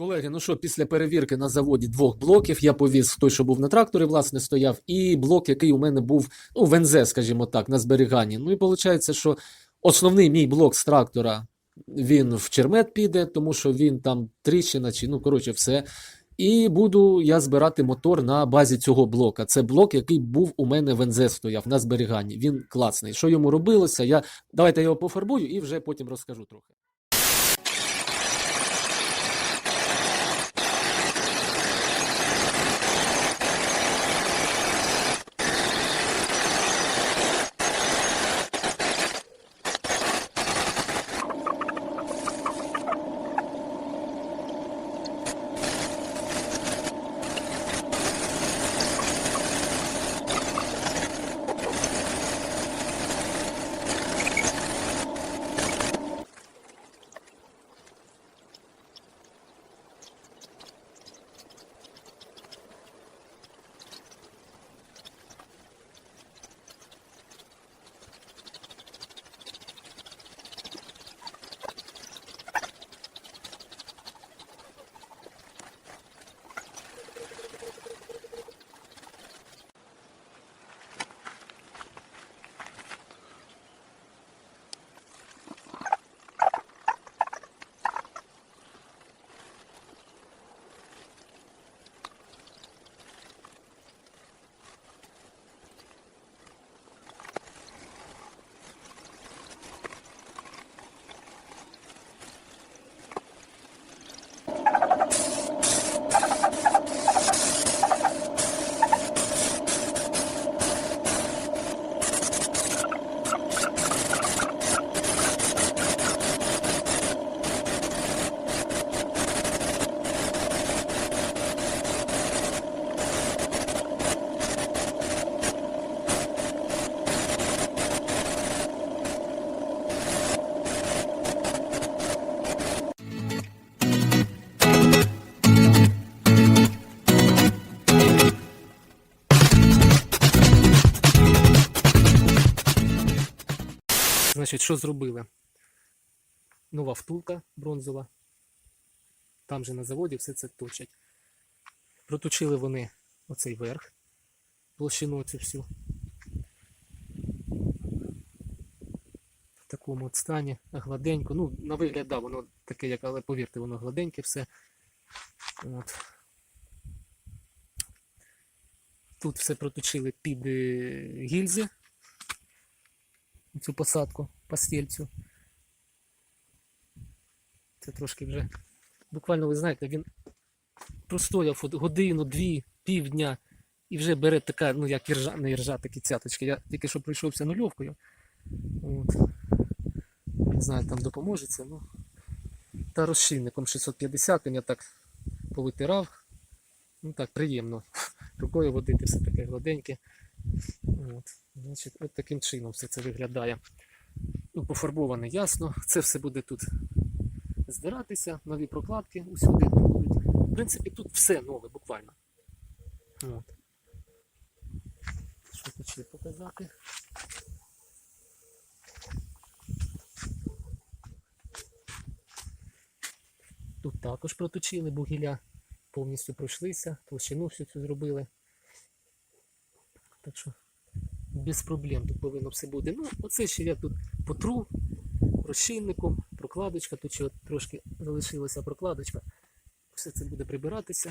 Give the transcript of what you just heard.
Колеги, ну що, після перевірки на заводі двох блоків я повіз той, що був на тракторі, власне, стояв, і блок, який у мене був ну, в НЗ, скажімо так, на зберіганні. Ну і виходить, що основний мій блок з трактора він в чермет піде, тому що він там тріщина, чи ну коротше, все. І буду я збирати мотор на базі цього блока. Це блок, який був у мене в НЗ стояв на зберіганні. Він класний. Що йому робилося? Я давайте я його пофарбую і вже потім розкажу трохи. Значить, що зробили? Нова втулка бронзова. Там же на заводі все це точать. Проточили вони оцей верх, площину цю всю. В такому от стані, гладенько. Ну, на вигляд, воно таке, як, але повірте, воно гладеньке все. От. Тут все проточили під е, гільзи цю посадку постільцю. Це трошки вже. Буквально, ви знаєте, він простояв годину, дві, півдня і вже бере така, ну як іржа, не іржа, такі цяточки. Я тільки що пройшовся нульовкою. От. Не знаю, там допоможе це, ну. Та розчинником 650 я так повитирав. Ну так, приємно. Рукою водити все таке гладеньке. От. Значить, от таким чином все це виглядає. Ну, пофарбоване ясно. Це все буде тут здиратися, нові прокладки усюди будуть. В принципі, тут все нове, буквально. От. Що ще показати? Тут також проточили бугіля, повністю пройшлися, толщину всю цю зробили. Так що без проблем тут повинно все бути. Ну, оце ще я тут потру розчинником, прокладочка, тут ще трошки залишилася прокладочка. Все це буде прибиратися.